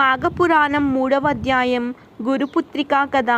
మాఘపురాణం మూడవ అధ్యాయం. గురుపుత్రిక కథ.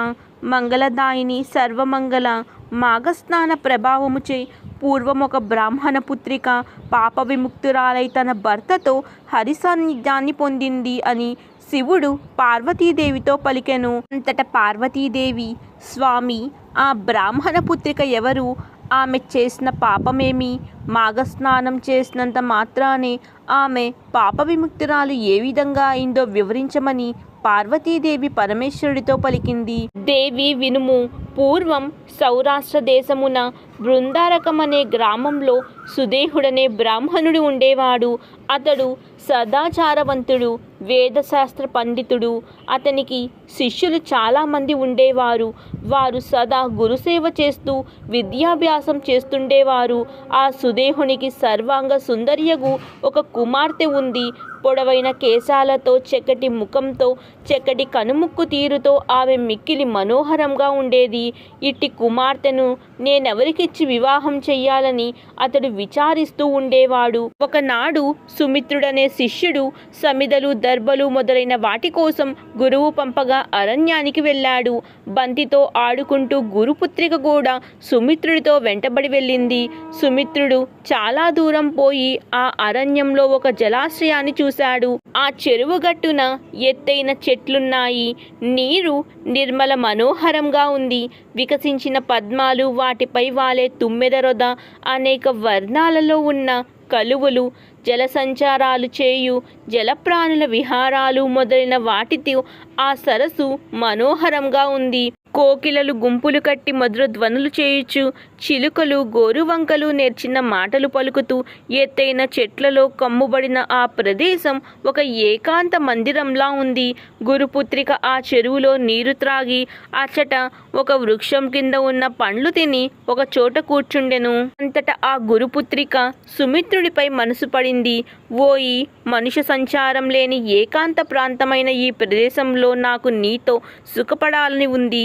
మంగళదాయిని సర్వమంగళ. మాఘస్నాన ప్రభావముచే పూర్వం ఒక బ్రాహ్మణ పుత్రిక పాప విముక్తురాలై తన భర్తతో హరి సాన్నిధ్యాన్ని పొందింది అని శివుడు పార్వతీదేవితో పలికెను. అంతట పార్వతీదేవి స్వామి ఆ బ్రాహ్మణ పుత్రిక ఎవరు? ఆమె చేసిన పాపమేమి? మాఘస్నానం చేసినంత మాత్రానే ఆమె పాప విముక్తురాలు ఏ విధంగా అయిందో వివరించమని పార్వతీదేవి పరమేశ్వరుడితో పలికింది. దేవి వినుము పూర్వం సౌరాష్ట్ర దేశమున బృందారకం అనే గ్రామంలో సుదేహుడనే బ్రాహ్మణుడు ఉండేవాడు. అతడు సదాచారవంతుడు వేదశాస్త్ర పండితుడు. అతనికి శిష్యులు చాలామంది ఉండేవారు. వారు సదా గురుసేవ చేస్తూ విద్యాభ్యాసం చేస్తుండేవారు. ఆ సుదేహునికి సర్వాంగ సుందర్యగు ఒక కుమార్తె ఉంది. పొడవైన కేశాలతో చక్కటి ముఖంతో చక్కటి కనుముక్కు తీరుతో ఆమె మిక్కిలి మనోహరంగా ఉండేది. ఇట్టి కుమార్తెను ఇచ్చి వివాహం చెయ్యాలని అతడు విచారిస్తూ ఉండేవాడు. ఒకనాడు సుమిత్రుడనే శిష్యుడు సమిదలు దర్బలు మొదలైన వాటి కోసం గురువు పంపగా అరణ్యానికి వెళ్ళాడు. బంతితో ఆడుకుంటూ గురుపుత్రిక కూడా సుమిత్రుడితో వెంటబడి వెళ్ళింది. సుమిత్రుడు చాలా దూరం పోయి ఆ అరణ్యంలో ఒక జలాశయాన్ని చూశాడు. ఆ చెరువు గట్టున ఎత్తైన చెట్లున్నాయి. నీరు నిర్మల మనోహరంగా ఉంది. వికసించిన పద్మాలు వాటిపై వాలే తుమ్మెదరొద. అనేక వర్ణాలలో ఉన్న కలువలు జలసంచారాలు చేయు జలప్రాణుల విహారాలు మొదలైన వాటితో ఆ సరస్సు మనోహరంగా ఉంది. కోకిలలు గుంపులు కట్టి మధుర ధ్వనులు చేయుచు చిలుకలు గోరువంకలు నేర్చిన మాటలు పలుకుతూ ఎత్తైన చెట్లలో కమ్ముబడిన ఆ ప్రదేశం ఒక ఏకాంత మందిరంలా ఉంది. గురుపుత్రిక ఆ చెరువులో నీరు త్రాగి అచ్చట ఒక వృక్షం కింద ఉన్న పండ్లు తిని ఒక చోట కూర్చుండెను. అంతటా ఆ గురుపుత్రిక సుమిత్రుడిపై మనసు పడింది. ఓయి మనుష్య సంచారం లేని ఏకాంత ప్రాంతమైన ఈ ప్రదేశంలో నాకు నీతో సుఖపడాలని ఉంది.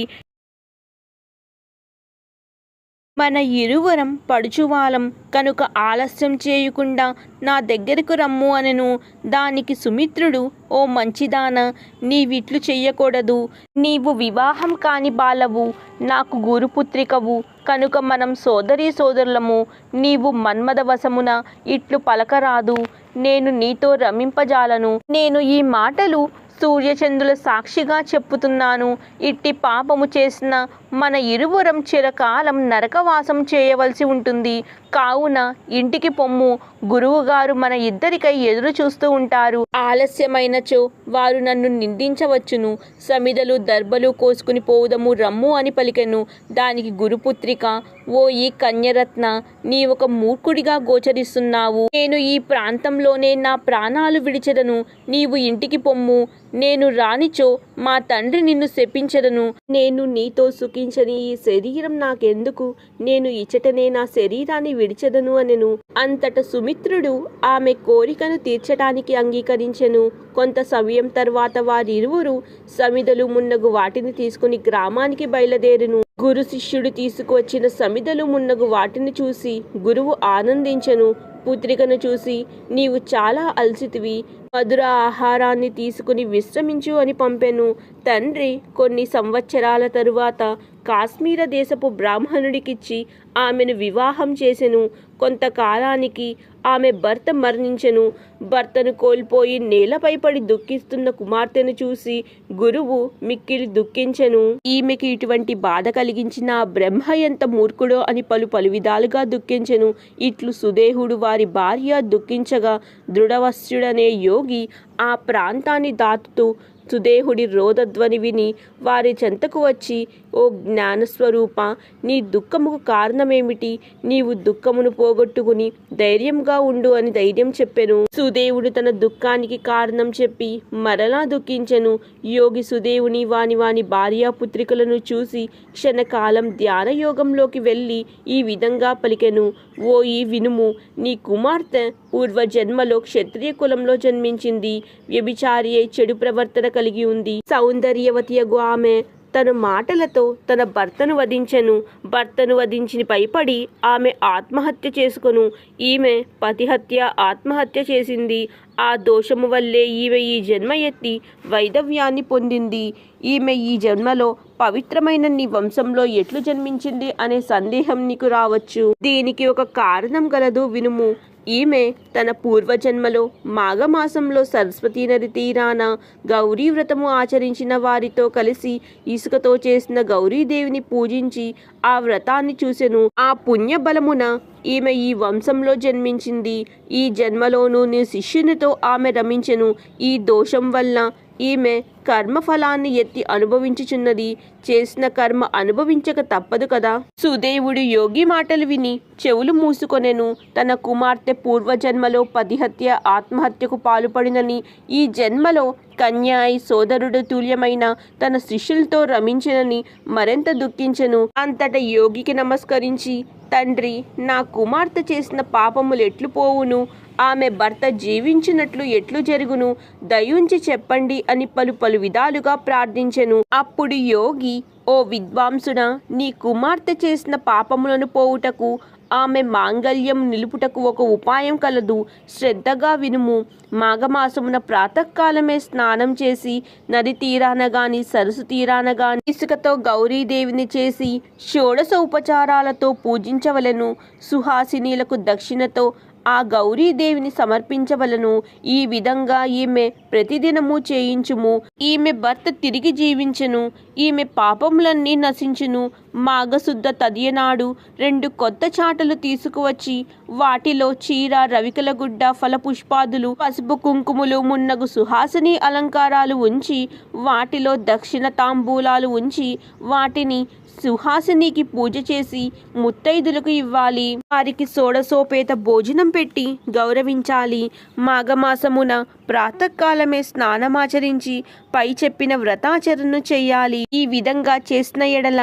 మన ఇరువురం పడుచువాలం కనుక ఆలస్యం చేయకుండా నా దగ్గరకు రమ్ము అనెను. దానికి సుమిత్రుడు ఓ మంచిదాన నీవిట్లు చెయ్యకూడదు. నీవు వివాహం కాని బాలవు నాకు గురుపుత్రికవు కనుక మనం సోదరీ సోదరులము నీవు మన్మదవశమున ఇట్లు పలకరాదు. నేను నీతో రమింపజాలను. నేను ఈ మాటలు సూర్యచంద్రుల సాక్షిగా చెప్పుతున్నాను. ఇట్టి పాపము చేసిన మన ఇరువురం చిరకాలం నరకవాసం చేయవలసి ఉంటుంది. కావున ఇంటికి పొమ్ము. గురువుగారు మన ఇద్దరికై ఎదురు చూస్తూ ఉంటారు. ఆలస్యమైనచో వారు నన్ను నిందించవచ్చును. సమిదలు దర్బలు కోసుకుని పోవుదము రమ్ము అని పలికెను. దానికి గురుపుత్రిక ఓ ఈ కన్యరత్న నీ ఒక మూర్ఖుడిగా గోచరిస్తున్నావు. నేను ఈ ప్రాంతంలోనే నా ప్రాణాలు విడిచెదను. నీవు ఇంటికి పొమ్ము. నేను రానిచో మా తండ్రి నిన్ను శపించదను. నేను నీతో సుఖించని ఈ శరీరం నాకెందుకు? నేను ఇచ్చటనే నా శరీరాన్ని విడిచెదను అనెను. అంతట సుమిత్రుడు ఆమె కోరికను తీర్చటానికి అంగీకరించెను. కొంత సమయం తర్వాత వారిరువురు సమిదలు మున్నగు వాటిని తీసుకుని గ్రామానికి బయలుదేరును. గురు శిష్యుడు తీసుకువచ్చిన సమిదలు మున్నగు వాటిని చూసి గురువు ఆనందించెను. పుత్రికను చూసి నీవు చాలా అలసితివి. మధుర ఆహారాన్ని తీసుకుని విశ్రమించు అని పంపెను. తండ్రి కొన్ని సంవత్సరాల తరువాత కాశ్మీర దేశపు బ్రాహ్మణుడికిచ్చి ఆమెను వివాహం చేసెను. కొంతకాలానికి ఆమె భర్త మరణించెను. భర్తను కోల్పోయి నేలపై పడి దుఃఖిస్తున్న కుమార్తెను చూసి గురువు మిక్కిలి దుఃఖించెను. ఈమెకి ఇటువంటి బాధ కలిగించిన బ్రహ్మ ఎంత మూర్ఖుడో అని పలు పలు విధాలుగా దుఃఖించెను. ఇట్లు సుదేహుడు వారి భార్య దుఃఖించగా దృఢవస్యుడనే యోగి ఆ ప్రాంతాన్ని దాటుతూ సుదేహుడి రోదధ్వని విని వారి చెంతకు వచ్చి ఓ జ్ఞానస్వరూప నీ దుఃఖముకు కారణమేమిటి? నీవు దుఃఖమును పోగొట్టుకుని ధైర్యంగా ఉండు అని ధైర్యం చెప్పెను. సుదేవుడు తన దుఃఖానికి కారణం చెప్పి మరలా దుఃఖించెను. యోగి సుదేవుని వాని వాని భార్యాపుత్రికలను చూసి క్షణకాలం ధ్యాన యోగంలోకి వెళ్ళి ఈ విధంగా పలికెను. ఓ ఈ వినుము నీ కుమార్తె పూర్వ జన్మలో క్షత్రియ కులంలో జన్మించింది. వ్యభిచారి చెడు ప్రవర్తన కలిగి ఉంది. సౌందర్యవతియగు ఆమె తన మాటలతో తన భర్తను వధించెను. భర్తను వధించిన భయపడి ఆమె ఆత్మహత్య చేసుకొను. ఈమె పతిహత్య ఆత్మహత్య చేసింది. ఆ దోషము వల్లే ఈమె ఈ జన్మ ఎత్తి వైదవ్యాన్ని పొందింది. ఈమె ఈ జన్మలో పవిత్రమైన నీ వంశంలో ఎట్లు జన్మించింది అనే సందేహం నీకు రావచ్చు. దీనికి ఒక కారణం గలదు వినుము. ఈమె తన పూర్వజన్మలో మాఘమాసంలో సరస్వతీ నది తీరాన గౌరీ వ్రతము ఆచరించిన వారితో కలిసి ఇసుకతో చేసిన గౌరీదేవిని పూజించి ఆ వ్రతాన్ని చూసెను. ఆ పుణ్యబలమున ఈమె ఈ వంశంలో జన్మించింది. ఈ జన్మలోనూ నీ శిష్యునితో ఆమె రమించెను. ఈ దోషం వల్ల ఈమె కర్మఫలాన్ని ఎత్తి అనుభవించుచున్నది. చేసిన కర్మ అనుభవించక తప్పదు కదా. సుదేవుడు యోగి మాటలు విని చెవులు మూసుకొనెను. తన కుమార్తె పూర్వజన్మలో పతిహత్య ఆత్మహత్యకు పాల్పడినని ఈ జన్మలో కన్యాయి సోదరుడు తుల్యమైన తన శిష్యులతో రమించినని మరింత దుఃఖించెను. అంతట యోగికి నమస్కరించి తండ్రి నా కుమార్తె చేసిన పాపములు ఎట్లు పోవును? ఆమె భర్త జీవించినట్లు ఎట్లు జరుగును? దయుంచి చెప్పండి అని పలు పలు విధాలుగా ప్రార్థించెను. అప్పుడు యోగి ఓ విద్వాంసున నీ కుమార్తె చేసిన పాపములను పోవుటకు ఆమె మాంగల్యం నిలుపుటకు ఒక ఉపాయం కలదు. శ్రద్ధగా వినుము. మాఘమాసమున ప్రాతకాలమే స్నానం చేసి నది తీరాన గాని సరస్సు తీరాన గాని ఇసుకతో గౌరీదేవిని చేసి షోడశ ఉపచారాలతో పూజించవలెను. సుహాసినీలకు దక్షిణతో ఆ గౌరీదేవిని సమర్పించవలను. ఈ విధంగా ఈమె ప్రతిదినము చేయించుము. ఈమె భర్త తిరిగి జీవించును. ఈమె పాపములన్నీ నశించును. మాఘశుద్ధ తదియనాడు రెండు కొత్త చాటలు తీసుకువచ్చి వాటిలో చీర రవికల గుడ్డ ఫలపుష్పాదులు పసుపు కుంకుమలు మున్నగు సుహాసిని అలంకారాలు ఉంచి వాటిలో దక్షిణ తాంబూలాలు ఉంచి వాటిని సుహాసినికి పూజ చేసి ముత్తైదులకు ఇవ్వాలి. వారికి సోడసోపేత భోజనం పెట్టి గౌరవించాలి. మాఘమాసమున ప్రాతకాలమే స్నానమాచరించి పై చెప్పిన వ్రతాచరణను చెయ్యాలి. ఈ విధంగా చేసిన ఎడల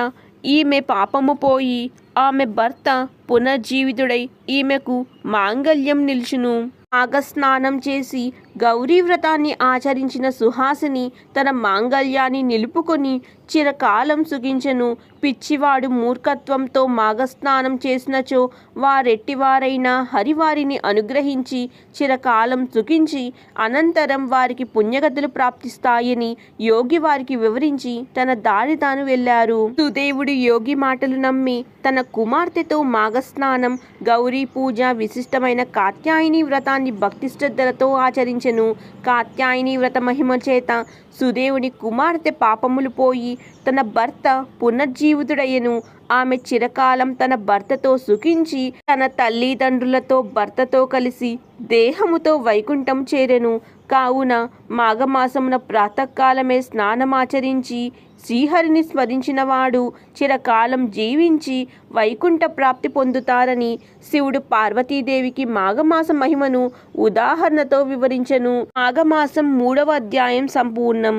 ఈమె పాపము పోయి ఆమె భర్త పునర్జీవితుడై ఈమెకు మాంగల్యం నిలుచును. మాఘస్నానం చేసి గౌరీ వ్రతాన్ని ఆచరించిన సుహాసిని తన మాంగల్యాన్ని నిలుపుకొని చిరకాలం సుగించను పిచ్చివాడు మూర్ఖత్వంతో మాఘస్నానం చేసినచో వారెట్టివారైన హరివారిని అనుగ్రహించి చిరకాలం సుఖించి అనంతరం వారికి పుణ్యగతులు ప్రాప్తిస్తాయని యోగి వారికి వివరించి తన దారి తాను వెళ్ళారు. సుదేవుడు యోగి మాటలు నమ్మి తన కుమార్తెతో మాఘస్నానం గౌరీ పూజ విశిష్టమైన కాత్యాయని వ్రతాన్ని భక్తి శ్రద్ధలతో ఆచరించెను కాత్యాయని వ్రత మహిమ చేత సుదేవుని కుమార్తె పాపములు పోయి తన భర్త పునర్జీవితుడయ్యను. ఆమె చిరకాలం తన భర్తతో సుఖించి తన తల్లిదండ్రులతో భర్తతో కలిసి దేహముతో వైకుంఠం చేరెను. కావున మాఘమాసమున ప్రాతకాలమే స్నానమాచరించి శ్రీహరిని స్మరించినవాడు చిరకాలం జీవించి వైకుంఠ ప్రాప్తి పొందుతారని శివుడు పార్వతీదేవికి మాఘమాస మహిమను ఉదాహరణతో వివరించెను. మాఘమాసం మూడవ అధ్యాయం సంపూర్ణం.